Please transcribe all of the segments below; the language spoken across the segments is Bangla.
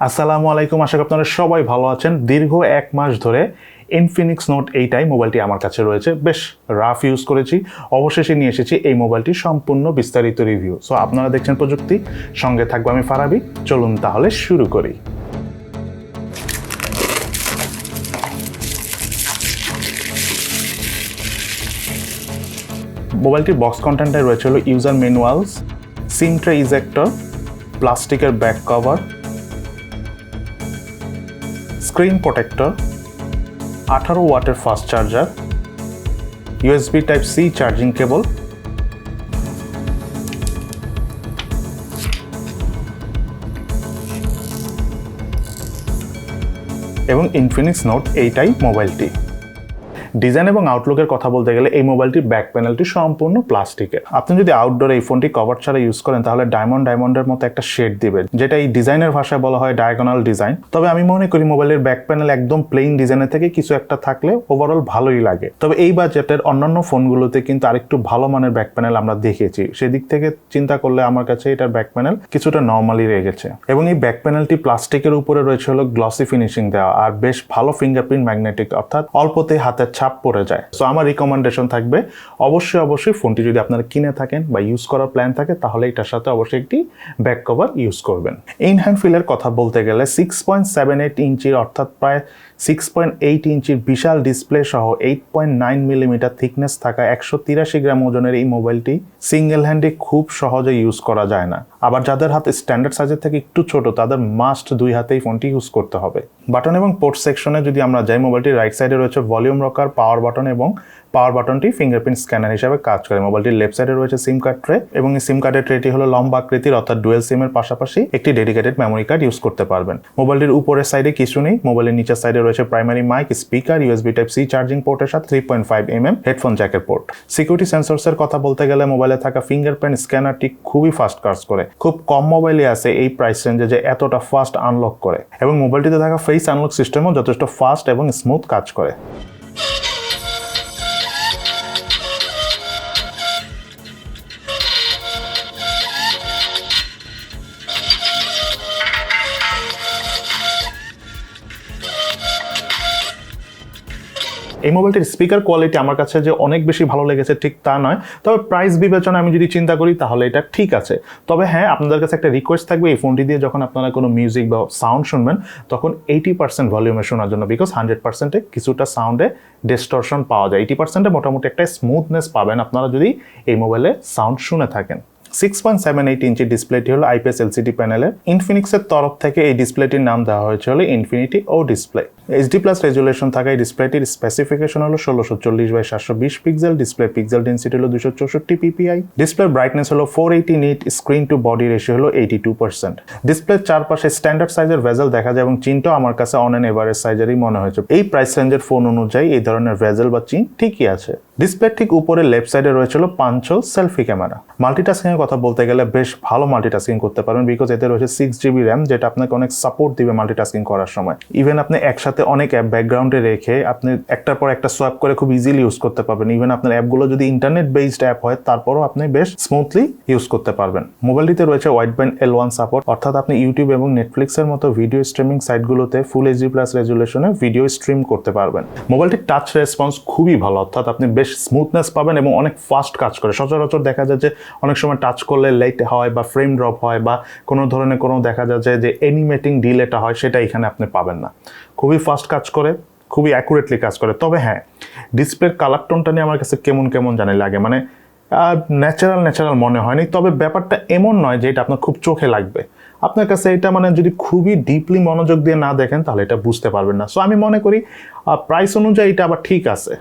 আসসালামু আলাইকুম, আশা করি আপনারা সবাই ভালো আছেন। দীর্ঘ এক মাস ধরে ইনফিনিক্স নোট এইটাই মোবাইলটি আমার কাছে রয়েছে। বেশ রাফ ইউজ করেছি। অবশেষে নিয়ে এসেছি এই মোবাইলটি সম্পূর্ণ বিস্তারিত রিভিউ সো আপনারা দেখছেন প্রযুক্তি, সঙ্গে থাকব আমি ফারাবি। চলুন তাহলে শুরু করি। মোবাইলটির বক্স কন্টেন্টে রয়েছে হলো user manuals SIM tray ejector প্লাস্টিকের ব্যাক কভার স্ক্রিন প্রোটেক্টর, আঠারো ওয়াটের fast charger USB type C charging cable এবং ইনফিনিক্স নোট এইটাই মোবাইলটি ডিজাইন এবং আউটলুকের কথা বলতে গেলে এই মোবাইলটির ব্যাক প্যানেলটি সম্পূর্ণ প্লাস্টিকের আপনি যদি আউটডোরে এই ফোনটি কভার ছাড়া ইউজ করেন, তাহলে ডায়মন্ড ডায়মন্ডের মতো একটা শেড দিবে যেটা এই ডিজাইনের ভাষায় বলা হয় ডায়াগোনাল ডিজাইন তবে আমি মনে করি মোবাইলের ব্যাক প্যানেল একদম প্লেন ডিজাইনের থেকে কিছু একটা থাকলে ওভারঅল ভালোই লাগে। তবে এই বাজেটের অন্যান্য ফোনগুলোতে কিন্তু আরেকটু ভালো মানের ব্যাক প্যানেল আমরা দেখেছি। সেদিক থেকে চিন্তা করলে আমার কাছে এটার ব্যাক প্যানেল কিছুটা নর্মালি রয়ে গেছে। এবং এই ব্যাক প্যানেলটি প্লাস্টিকের উপরে রয়েছে হলো গ্লসি ফিনিশিং দেওয়া, আর বেশ ভালো ফিঙ্গারপ্রিন্ট ম্যাগনেটিক অর্থাৎ অল্পতে হাতের ছাপ পড়ে যায়। সো আমার রিকমেন্ডেশন থাকবে, অবশ্যই অবশ্যই ফোনটি যদি আপনারা কিনে থাকেন বা ইউজ করার প্ল্যান থাকে, তাহলে এটার সাথে অবশ্যই একটি ব্যাক কভার ইউজ করবেন। ইন হ্যান্ড ফিলের কথা বলতে গেলে সিক্স পয়েন্ট সেভেন এইট ইঞ্চির, অর্থাৎ প্রায় সিক্স পয়েন্ট এইট ইঞ্চির বিশাল ডিসপ্লে সহ eight point nine millimetre thickness থাকা একশো তিরাশি গ্রাম ওজনের এই মোবাইলটি সিঙ্গেল হ্যান্ডে খুব সহজে ইউজ করা যায় না। আবার যাদের হাতে স্ট্যান্ডার্ড সাইজের থেকে একটু ছোট, তাদের মাস্ট দুই হাতেই ফোনটি ইউজ করতে হবে। বাটন এবং পোর্ট সেকশনে যদি আমরা যাই, মোবাইলটির রাইট সাইডে রয়েছে ভলিউম রকার পাওয়ার বাটন এবং পাওয়ার বাটনটি ফিঙ্গারপ্রিন্ট স্ক্যানার হিসেবে কাজ করে। মোবাইলটির লেফট সাইডে রয়েছে সিম কার্ড ট্রে এবং এই সিম কার্ডের ট্রেটি হলো লম্বা আকৃতির অর্থাৎ ডুয়েল সিমের পাশাপাশি একটি ডেডিকেটেড মেমোরি কার্ড ইউজ করতে পারবেন। মোবাইলটির উপরের সাইডে কিছু নেই। মোবাইলের নিচের সাইডে রয়েছে primary mic speaker USB type C charging পোর্টের সাথে three point five M M headphone জ্যাকের port security সেন্সরসের কথা বলতে গেলে মোবাইলে থাকা ফিঙ্গারপ্রিন্ট স্ক্যানারটি খুবই ফাস্ট কাজ করে। খুব কম মোবাইলে আছে এই প্রাইস রেঞ্জে যে এতটা ফাস্ট আনলক করে। এবং মোবাইলটিতে থাকা ফেস আনলক সিস্টেমও যথেষ্ট ফাস্ট এবং স্মুথ কাজ করে। এই মোবাইলটির স্পিকার কোয়ালিটি আমার কাছে যে অনেক বেশি ভালো লেগেছে ঠিক তা নয়। তবে প্রাইস বিবেচনা আমি যদি চিন্তা করি, তাহলে এটা ঠিক আছে। তবে হ্যাঁ আপনাদের কাছে একটা রিকোয়েস্ট থাকবে এই ফোনটি দিয়ে যখন আপনারা কোনো মিউজিক বা সাউন্ড শুনবেন, তখন এইটি পার্সেন্ট ভলিউমে শোনার জন্য বিকজ হান্ড্রেড পার্সেন্টে কিছুটা সাউন্ডে ডিস্টরশন পাওয়া যায়। এইটি পার্সেন্টে মোটামুটি একটা স্মুথনেস পাবেন আপনারা যদি এই মোবাইলে সাউন্ড শুনে থাকেন। Six point seven eight inch ডিসপ্লেটি হলো আইপিএস এলসিডি প্যানেলের ইনফিনিক্সের তরফ থেকে এই ডিসপ্লেটির নাম দেওয়া হয়েছে হলো infinity O display HD plus resolution থাকা এই ডিসপ্লেটির স্পেসিফিকেশন হলো ষোলোশো চল্লিশ বাই সাতশো বিশ পিক্সেল ডিসপ্লে পিক্সেল ডেন্সিটি হলো দুশো চৌষট্টি পিপিআই ডিসপ্লে ব্রাইটনেস হলো four eighty nit screen to body ratio হলো এইটি টু পার্সেন্ট ডিসপ্লের চারপাশে স্ট্যান্ডার্ড সাইজের ভেজেল দেখা যায় এবং চিনটাও আমার কাছে অন অ্যান্ড এভারেজ সাইজেরই মনে হয়েছে। এই প্রাইস রেঞ্জের ফোন অনুযায়ী এই ধরনের ভেজেল বা চিন ঠিকই আছে। ডিসপ্লে ঠিক উপরে লেফট সাইডে রয়েছিল পাঞ্চল সেলফি ক্যামেরা মাল্টিটাস্কিং এর কথা বলতে গেলে বেশ ভালো মাল্টিটাস্কিং করতে পারবেন বিকজ এতে রয়েছে সিক্স জিবি র্যাম যেটা আপনাকে অনেক সাপোর্ট দিবে মাল্টিটাস্কিং করার সময়। ইভেন আপনি একসাথে অনেক অ্যাপ ব্যাকগ্রাউন্ডে রেখে আপনি একটার পর একটা সোয়াপ করে খুব ইজিলি ইউজ করতে পারবেন। ইভেন আপনার অ্যাপগুলো যদি ইন্টারনেট বেসড অ্যাপ হয়, তারপরও আপনি বেশ স্মুথলি ইউজ করতে পারবেন। মোবাইলটিতে রয়েছে wide band L one support অর্থাৎ আপনি ইউটিউব এবং নেটফ্লিক্সের মতো ভিডিও স্ট্রিমিং সাইটগুলোতে ফুল এইচডি প্লাস রেজুলেশনে ভিডিও স্ট্রিম করতে পারবেন। মোবাইলটির টাচ রেসপন্স খুবই ভালো, অর্থাৎ আপনি বেশ স্মুথনেস পাবেন এবং অনেক ফাস্ট কাজ করে। সচরাচর দেখা যায় যে অনেক সময় টাচ করলে লেট হয় বা ফ্রেম ড্রপ হয় বা কোনো ধরনের কোনো দেখা যাচ্ছে যে অ্যানিমেটিং ডিলেটা হয়, সেটা এখানে আপনি পাবেন না। খুবই ফাস্ট কাজ করে, খুবই অ্যাকুরেটলি কাজ করে। তবে হ্যাঁ ডিসপ্লের কালার টোনটা নিয়ে আমার কাছে কেমন কেমন জানে লাগে। মানে ন্যাচারাল ন্যাচারাল মনে হয়নি। তবে ব্যাপারটা এমন নয় যে, এটা আপনার খুব চোখে লাগবে। আপনার কাছে এটা মানে যদি খুবই ডিপলি মনোযোগ দিয়ে না দেখেন, তাহলে এটা বুঝতে পারবেন না। সো আমি মনে করি প্রাইস অনুযায়ী এটা আবার ঠিক আছে।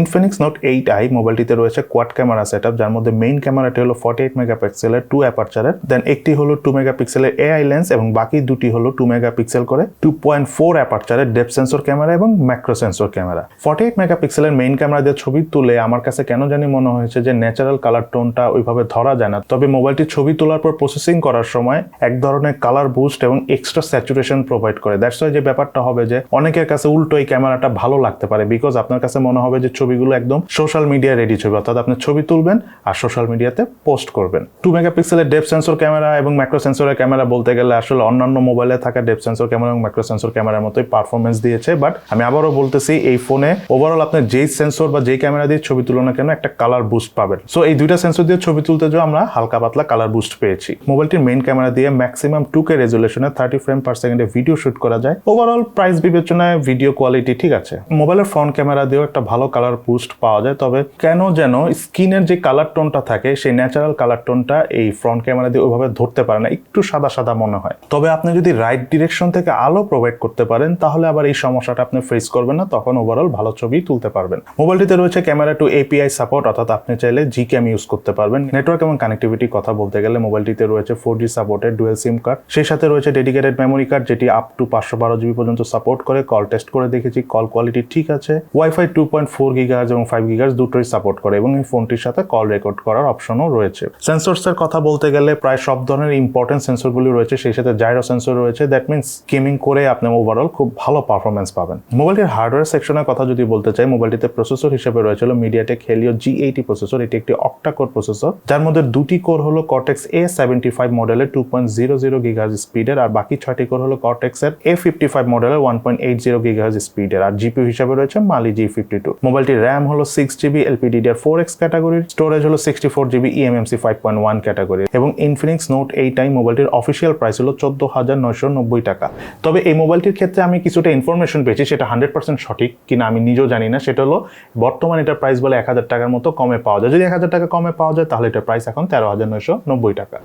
ইনফিনিক্স নোট এইট আই মোবাইলটিতে রয়েছে কোয়াড ক্যামেরা সেট যার মধ্যে মেইন ক্যামেরাটি হলো ফর্টি এইট মেগাপিক্সেলের টু অ্যাপারচারের দেন একটি হলো টু মেগাপিক্সেলের এআই লেন্স এবং বাকি দুটি হলো টু মেগাপিক্সেল করে টু পয়েন্ট ফোর অ্যাপারচারের ডেপ সেন্সর ক্যামেরা এবং macro sensor camera forty eight মেগাপিক্সেলের মেইন ক্যামেরা দিয়ে ছবি তুলে আমার কাছে কেন জানি মনে হয়েছে যে ন্যাচারাল কালার টোনটা ওইভাবে ধরা যায় না। তবে মোবাইলটি ছবি তোলার পর প্রসেসিং করার সময় এক ধরনের কালার বুস্ট এবং এক্সট্রা স্যাচুরেশন প্রোভাইড করে। দ্যাটস ওয়াই যে ব্যাপারটা হবে যে অনেকের কাছে উল্টো এই ক্যামেরাটা ভালো লাগতে পারে বিকজ আপনার কাছে মনে হবে যে ছবিগুলো একদম সোশ্যাল মিডিয়া রেডি ছবি, অর্থাৎ আপনি ছবি তুলবেন আর সোশ্যাল মিডিয়াতে পোস্ট করবেন। টু মেগাপিক্সেলের ডেপ সেন্সর ক্যামেরা এবং ম্যাক্রো সেন্সরের ক্যামেরা বলতে গেলে আসলে অন্যান্য মোবাইলে থাকা ডেপ সেন্সর ক্যামেরা এবং ম্যাক্রো সেন্সর ক্যামেরার মতোই পারফরমেন্স দিয়েছে বাট আমি আবারও বলতেছি, এই ফোনে ওভারঅল আপনি যেই সেন্সর বা যেই ক্যামেরা দিয়ে ছবি তুলো না কেন, একটা কালার বুস্ট পাবেন। সো এই দুইটা সেন্সর দিয়ে ছবি তুলতে যাও আমরা হালকা পাতলা কালার বুস্ট পেয়েছি। মোবাইলটির মেইন ক্যামেরা দিয়ে ম্যাক্সিমাম টু কে রেজুলেশনে থার্টি ফ্রেম পার সেকেন্ডে ভিডিও শুট করা যায়। ওভারঅল প্রাইস বিবেচনায় ভিডিও কোয়ালিটি ঠিক আছে। মোবাইলের ফ্রন্ট ক্যামেরা দিয়েও একটা ভালো কালার বুস্ট পাওয়া যায়, তবে কেন যেন স্কিনের যে কালার টোনটা থাকে, সেই ন্যাচারাল কালার টোনটা এই ফ্রন্ট ক্যামেরা দিয়ে ওইভাবে ধরতে পারে না, একটু সাদা সাদা মনে হয়। তবে আপনি যদি রাইট ডিরেকশন থেকে আলো প্রোভাইড করতে পারেন, তাহলে আবার এই সমস্যাটা আপনি ফেস করবেন না, তখন ওভারঅল ভালো ছবি তুলতে পারবেন। মোবাইলটিতে রয়েছে ক্যামেরা টু এপিআই সাপোর্ট অর্থাৎ আপনি চাইলে জি ক্যাম ইউজ করতে পারবেন। নেটওয়ার্ক এবং কানেক্টিভিটি কথা বলতে গেলে মোবাইলটিতে রয়েছে ফোর জি সাপোর্টের ডুয়েল সিম কার্ড সেই সাথে রয়েছে ডেডিকেটেড মেমোরি কার্ড যেটি আপ টু পাঁচশো বারো জিবি পর্যন্ত সাপোর্ট করে কল টেস্ট করে দেখেছি কল কোয়ালিটি ঠিক আছে। WiFi two point four gigahertz এবং ফাইভ গিগার্স দুটোই সাপোর্ট করে এবং এই ফোনটির সাথে কল রেকর্ড করার অপশনও রয়েছে। সেন্সরসের কথা বলতে গেলে প্রায় সব ধরনের ইম্পর্টেন্ট সেন্সরগুলি রয়েছে, সেই সাথে জাইরো সেন্সর রয়েছে। দ্যাট মিনস গেমিং করে আপনি ওভারঅল খুব ভালো পারফরমেন্স পাবেন। মোবাইলটির হার্ডওয়্যার সেকশনের কথা যদি বলতে চাই মোবাইলটিতে প্রসেসর হিসেবে রয়েছিল MediaTek Helio G eighty processor এটি একটি অক্টা কোর প্রসেসর যার মধ্যে দুটি কোর হলো কর্টেক্স এ সেভেন্টি ফাইভ মডেলের two point zero zero gigahertz স্পিডের আর বাকি ছয়টি কোর হলো কর্টেক্স এর এ ফিফটি ফাইভ মডেলের one point eight zero gigahertz স্পিডের আর জিপিউ হিসেবে রয়েছে মালি জি ফিফটি টু মোবাইলটির র্যাম হলো six GB LPDDR four X ক্যাটাগরির স্টোরেজ হলো sixty four GB eMMC five point one ক্যাটাগরির এবং ইনফিনিক্স নোট এই টাইম মোবাইলটির অফিসিয়াল প্রাইস হলো চোদ্দ হাজার নয়শো নব্বই টাকা। তবে এই মোবাইলটির ক্ষেত্রে আমি কিছুটা ইনফরমেশন পেয়েছি, সেটা হান্ড্রেড পার্সেন্ট সঠিক কিনা আমি নিজেও জানি না, সেটা হলো বর্তমানে এটার প্রাইস বলে এক হাজার টাকার মতো কমে পাওয়া যায়। যদি এক হাজার টাকা কমে পাওয়া যায়, তাহলে এটার প্রাইস এখন তেরো হাজার নয়শো নব্বই টাকা।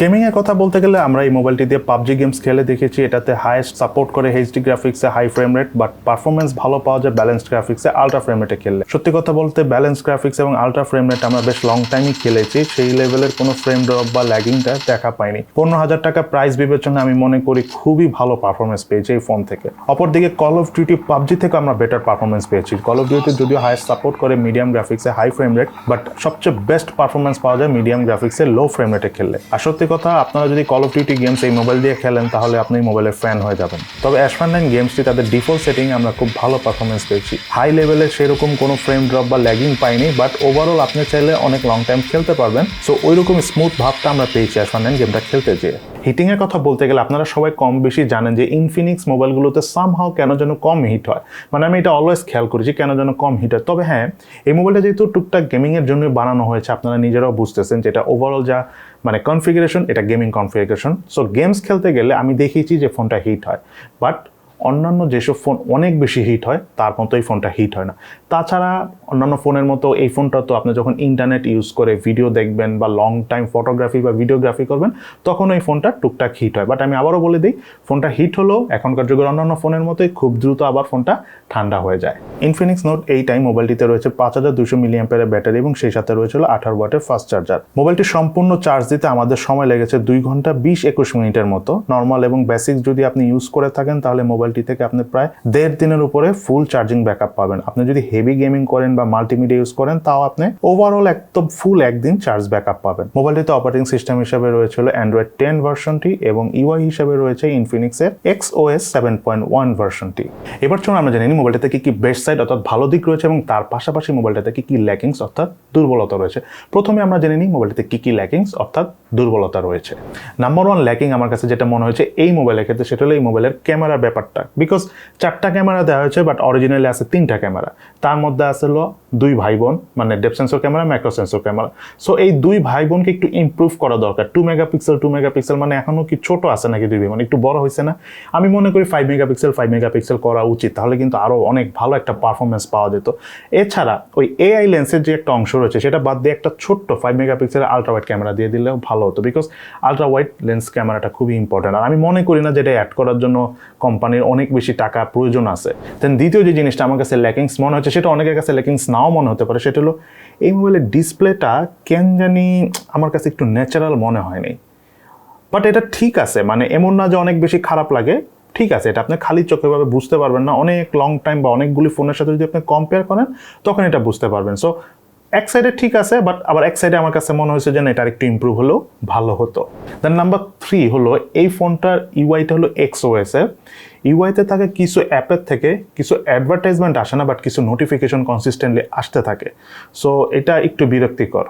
গেমিং এর কথা বলতে গেলে আমরা এই মোবাইলটি দিয়ে পাবজি গেমস খেলে দেখেছি, এটাতে হাইয়েস্ট সাপোর্ট করে HD গ্রাফিক্সে high frame rate but performance ভালো পাওয়া যায় ব্যালেন্সড গ্রাফিক্সে আলট্রা ফ্রেম রেটে খেললে। সত্যি কথা বলতে ব্যালেন্স গ্রাফিক্স এবং আলট্রা ফ্রেম রেট আমরা বেশ লং টাইমই খেলেছি, সেই লেভেলের কোনো ফ্রেম ড্রপ বা ল্যাগিংটা দেখা পাইনি। পনেরো হাজার টাকা প্রাইস বিবেচনা আমি মনে করি খুবই ভালো পারফরমেন্স পেয়েছি এই ফোন থেকে। অপরদিকে কল অফ ডিউটি পাবজি থেকে আমরা বেটার পারফরমেন্স পেয়েছি। কল অফ ডিউটি যদিও হাইয়েস্ট সাপোর্ট করে মিডিয়াম গ্রাফিক্সে হাই ফ্রেম রেট বাট সবচেয়ে বেস্ট পারফরমেন্স পাওয়া যায় মিডিয়াম গ্রাফিক্সে লো ফ্রেম রেটে খেললে। আর সত্যি কথা, আপনারা যদি কল অফ ডিউটি গেমস এই মোবাইল দিয়ে খেলেন, তাহলে আপনি মোবাইলের ফ্যান হয়ে যাবেন। তবে অ্যাশফান নাইন গেমসটি তাদের ডিফল্ট সেটিং আমরা খুব ভালো পারফরমেন্স পেয়েছি। হাই লেভেলে সেরকম কোনো ফ্রেম ড্রপ বা ল্যাগিং পাইনি বাট ওভারঅল আপনি চাইলে অনেক লং টাইম খেলতে পারবেন। সো ওই রকম স্মুথ ভাবটা আমরা পেয়েছি নাইন গেমটা খেলতে যেয়ে। হিটিং এর কথা বলতে গেলে আপনারা সবাই কম বেশি জানেন যে ইনফিনিক্স মোবাইলগুলোতে সামহাও কেন যেন কম হিট হয়। মানে আমি এটা অলওয়েজ খেয়াল করেছি কেন যেন কম হিট হয়। তবে হ্যাঁ এই মোবাইলটা যেহেতু টুকটাক গেমিং এর জন্য বানানো হয়েছে, আপনারা নিজেরাও বুঝতেছেন যেটা ওভারঅল যা মানে কনফিগারেশন এটা গেমিং কনফিগারেশন সো গেমস খেলতে গেলে আমি দেখেছি যে ফোনটা হিট হয়। বাট অন্যান্য যেসব ফোন অনেক বেশি হিট হয়, তার মতো এই ফোনটা হিট হয় না। তাছাড়া অন্যান্য ফোনের মতো এই ফোনটা তো আপনি যখন ইন্টারনেট ইউজ করে ভিডিও দেখবেন বা লং টাইম ফটোগ্রাফি বা ভিডিওগ্রাফি করবেন, তখন ওই ফোনটা টুকটাক হিট হয়। বাট আমি আবারও বলে দিই ফোনটা হিট হলেও এখনকার যুগের অন্যান্য ফোনের মতোই খুব দ্রুত আবার ফোনটা ঠান্ডা হয়ে যায়। ইনফিনিক্স নোট এই টাইম মোবাইলটিতে রয়েছে পাঁচ হাজার দুশো মিলিয়াম্পের ব্যাটারি এবং সেই সাথে রয়েছিল আঠারো ওয়াটের ফাস্ট চার্জার মোবাইলটি সম্পূর্ণ চার্জ দিতে আমাদের সময় লেগেছে দুই ঘণ্টা বিশ একুশ মিনিটের মতো। নর্মাল এবং বেসিক যদি আপনি ইউজ করে থাকেন, তাহলে মোবাইলটি থেকে আপনি প্রায় দেড় দিনের উপরে ফুল চার্জিং ব্যাকআপ পাবেন। আপনি যদি হেভি গেমিং করেন বা মাল্টিমিডিয়া ইউজ করেন, তাও আপনি ওভারঅল একদম ফুল একদিন চার্জ ব্যাকআপ পাবেন। মোবাইলটিতে অপারেটিং সিস্টেম হিসেবে রয়েছিল অ্যান্ড্রয়েড টেন ভার্সনটি এবং ইউআই হিসেবে রয়েছে ইনফিনিক্সের X OS seven point one ভার্সনটি এবার চলুন আমরা জানি মোবাইলটিতে কি কি বেস্ট সাইড অর্থাৎ ভালো দিক রয়েছে এবং তার পাশাপাশি মোবাইলটাতে কি কি ল্যাকিংস অর্থাৎ দুর্বলতা রয়েছে। প্রথমে আমরা জেনে নিই মোবাইলটাতে কি কি ল্যাকিংস অর্থাৎ দুর্বলতা রয়েছে। নাম্বার ওয়ান ল্যাকিং আমার কাছে যেটা মনে হয়েছে এই মোবাইলের ক্ষেত্রে সেটা হলো এই মোবাইলের ক্যামেরার ব্যাপারটা। বিকজ চারটা ক্যামেরা দেওয়া হয়েছে বাট অরিজিনালি আছে তিনটা ক্যামেরা তার মধ্যে আছে হলো দুই ভাই বোন মানে depth sensor camera macro sensor camera so এই দুই ভাই বোনকে একটু ইমপ্রুভ করা দরকার। টু মেগাপিক্সেল টু মেগাপিক্সেল মানে এখনও কি ছোট আছে নাকি দুই ভাই মানে একটু বড় হয়েছে না? আমি মনে করি ফাইভ মেগাপিক্সেল ফাইভ মেগাপিক্সেল করা উচিত। তাহলে কিন্তু আরও অনেক ভালো একটা পারফরমেন্স পাওয়া যেত। এছাড়া ওই এআই লেন্সের যে একটা অংশ রয়েছে, সেটা বাদ দিয়ে একটা ছোট্ট ফাইভ মেগাপিক্সেলের আলট্রা ওয়াইড ক্যামেরা দিয়ে দিলেও ভালো হতো বিকজ আলট্রা ওয়াইড লেন্স ক্যামেরাটা খুবই ইম্পর্টেন্ট আর আমি মনে করি না যে এটা অ্যাড করার জন্য কোম্পানির অনেক বেশি টাকা প্রয়োজন আছে। দেন দ্বিতীয় যে জিনিসটা আমার কাছে ল্যাকিংস মনে হচ্ছে, সেটা অনেকের কাছে ল্যাকিংস নাও মনে হতে পারে, সেটা হলো এই মোবাইলের ডিসপ্লেটা কেন জানি আমার কাছে একটু ন্যাচারাল মনে হয়নি। বাট এটা ঠিক আছে মানে এমন না যে অনেক বেশি খারাপ লাগে ঠিক আছে, এটা আপনি খালি চোখে ভাবে বুঝতে পারবেন না। অনেক লং টাইম বা অনেকগুলি ফোনের সাথে যদি আপনি কম্পেয়ার করেন, তখন এটা বুঝতে পারবেন। সো এক সাইডে ঠিক আছে বাট আবার এক সাইডে আমার কাছে মনে হয়েছে যে না, এটা একটু ইম্প্রুভ হলেও ভালো হতো। দেন নাম্বার থ্রি হলো, এই ফোনটার ইউআইটা হলো এক্স ওএস এর। ইউআইতে থাকে কিছু অ্যাপের থেকে কিছু অ্যাডভার্টাইজমেন্ট আসে না বাট কিছু নোটিফিকেশন কনসিস্টেন্টলি আসতে থাকে। সো এটা একটু বিরক্তিকর।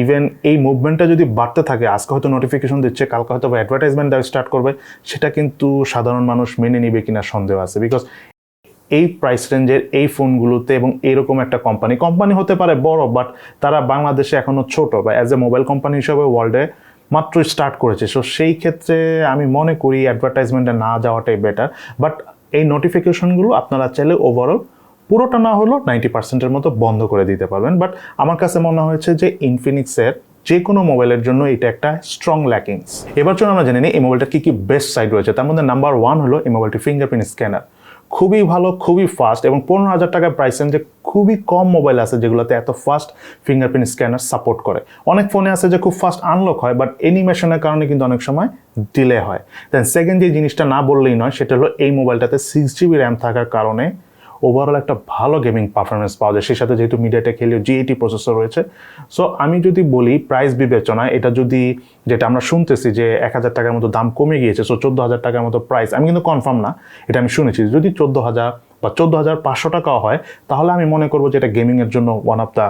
ইভেন এই মুভমেন্টটা যদি বাড়তে থাকে, আজকে হয়তো নোটিফিকেশন দিচ্ছে, কালকে হয়তো অ্যাডভার্টাইজমেন্ট দেওয়া স্টার্ট করবে, সেটা কিন্তু সাধারণ মানুষ মেনে নিবে কিনা সন্দেহ আছে। বিকজ এই প্রাইস রেঞ্জের এই ফোনগুলোতে এবং এরকম একটা কোম্পানি কোম্পানি হতে পারে বড় বাট তারা বাংলাদেশে এখনও ছোট বা অ্যাজ এ মোবাইল কোম্পানি হিসেবে ওয়ার্ল্ডে মাত্র স্টার্ট করেছে। সো সেই ক্ষেত্রে আমি মনে করি অ্যাডভার্টাইজমেন্টে না যাওয়াটাই বেটার বাট এই নোটিফিকেশনগুলো আপনারা চাইলে ওভারঅল পুরোটা না হলেও নাইনটি পার্সেন্টের মতো বন্ধ করে দিতে পারবেন। বাট আমার কাছে মনে হয়েছে যে ইনফিনিক্সের যে কোনো মোবাইলের জন্য এটা একটা স্ট্রং ল্যাকিংস এবার জন্য আমরা জেনে নিই, এই মোবাইলটার কী কী বেস্ট সাইড রয়েছে। তার মধ্যে নাম্বার ওয়ান হলো এই মোবাইলটি ফিঙ্গারপ্রিন্ট স্ক্যানার খুবই ভালো, খুবই ফাস্ট এবং পনেরো হাজার টাকার প্রাইস রেঞ্জে খুবই কম মোবাইল আছে যেগুলোতে এত ফাস্ট ফিঙ্গারপ্রিন্ট স্ক্যানার সাপোর্ট করে। অনেক ফোনে আছে যে খুব ফাস্ট আনলক হয় বাট অ্যানিমেশনের কারণে কিন্তু অনেক সময় ডিলে হয়। দেন সেকেন্ড যে জিনিসটা না বললেই নয়, সেটা হলো এই মোবাইলটাতে সিক্স জিবি র্যাম থাকার কারণে ওভারঅল একটা ভালো গেমিং পারফরমেন্স পাওয়া যায়। সেই সাথে যেহেতু MediaTek Helio G eighty processor রয়েছে। সো আমি যদি বলি প্রাইস বিবেচনায়, এটা যদি যেটা আমরা শুনতেছি যে এক হাজার টাকার মতো দাম কমে গিয়েছে সো চোদ্দ হাজার টাকার মতো প্রাইস আমি কিন্তু কনফার্ম না, এটা আমি শুনেছি। যদি চোদ্দ হাজার বা চোদ্দ হাজার পাঁচশো টাকাও হয়, তাহলে আমি মনে করব যে এটা গেমিংয়ের জন্য one of the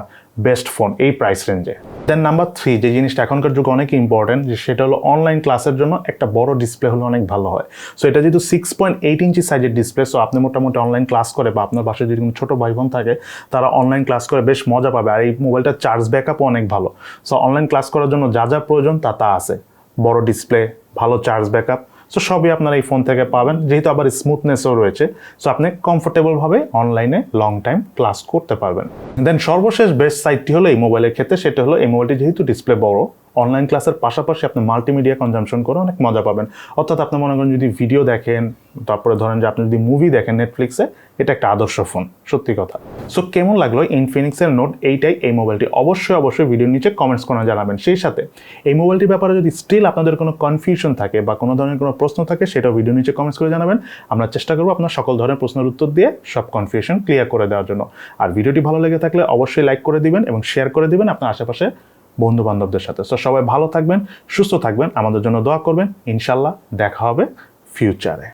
best phone এই প্রাইস রেঞ্জে দেন নাম্বার থ্রি যে জিনিসটা এখনকার যুগে অনেক ইম্পর্টেন্ট যে সেটা হলো অনলাইন ক্লাসের জন্য একটা বড় ডিসপ্লে হলে অনেক ভালো হয়। সো এটা যেহেতু সিক্স পয়েন্ট এইট ইঞ্চি সাইজের ডিসপ্লে সো আপনি মোটামুটি অনলাইন ক্লাস করে বা আপনার বাসায় যদি কোনো ছোটো ভাই বোন থাকে, তারা অনলাইন ক্লাস করে বেশ মজা পাবে। আর এই মোবাইলটার চার্জ ব্যাকআপও অনেক ভালো। সো অনলাইন ক্লাস করার জন্য যা যা প্রয়োজন তা তা আছে। বড় ডিসপ্লে ভালো চার্জ ব্যাকআপ সো সবই আপনারা এই ফোন থেকে পাবেন। যেহেতু আবার স্মুথনেসও রয়েছে সো আপনি কমফোর্টেবলভাবে অনলাইনে লং টাইম ক্লাস করতে পারবেন। দেন সর্বশেষ বেস্ট সাইটটি হলো এই মোবাইলের ক্ষেত্রে, সেটা হলো এই মোবাইলটি যেহেতু ডিসপ্লে বড় অনলাইন ক্লাসের পাশাপাশি আপনি মাল্টিমিডিয়া কনজামশন করে অনেক মজা পাবেন। অর্থাৎ আপনি মনে করেন যদি ভিডিও দেখেন, তারপরে ধরেন যে আপনি যদি মুভি দেখেন নেটফ্লিক্সে এটা একটা আদর্শ ফোন সত্যি কথা। সো কেমন লাগল ইনফিনিক্সের নোট এইটাই এই মোবাইলটি অবশ্যই অবশ্যই ভিডিওর নিচে কমেন্টস করে জানাবেন। সেই সাথে, এই মোবাইলটির ব্যাপারে যদি স্টিল আপনাদের কোনো কনফিউশন থাকে বা কোনো ধরনের কোনো প্রশ্ন থাকে, সেটাও ভিডিও নিচে কমেন্টস করে জানাবেন। আমরা চেষ্টা করব আপনার সকল ধরনের প্রশ্নের উত্তর দিয়ে সব কনফিউশন ক্লিয়ার করে দেওয়ার জন্য। আর ভিডিওটি ভালো লেগে থাকলে অবশ্যই লাইক করে দিবেন এবং শেয়ার করে দিবেন আপনার আশেপাশে বন্ধু বান্ধবদের সাথে। তো সবাই ভালো থাকবেন, সুস্থ থাকবেন, আমাদের জন্য দোয়া করবেন। ইনশাল্লাহ দেখা হবে ফিউচারে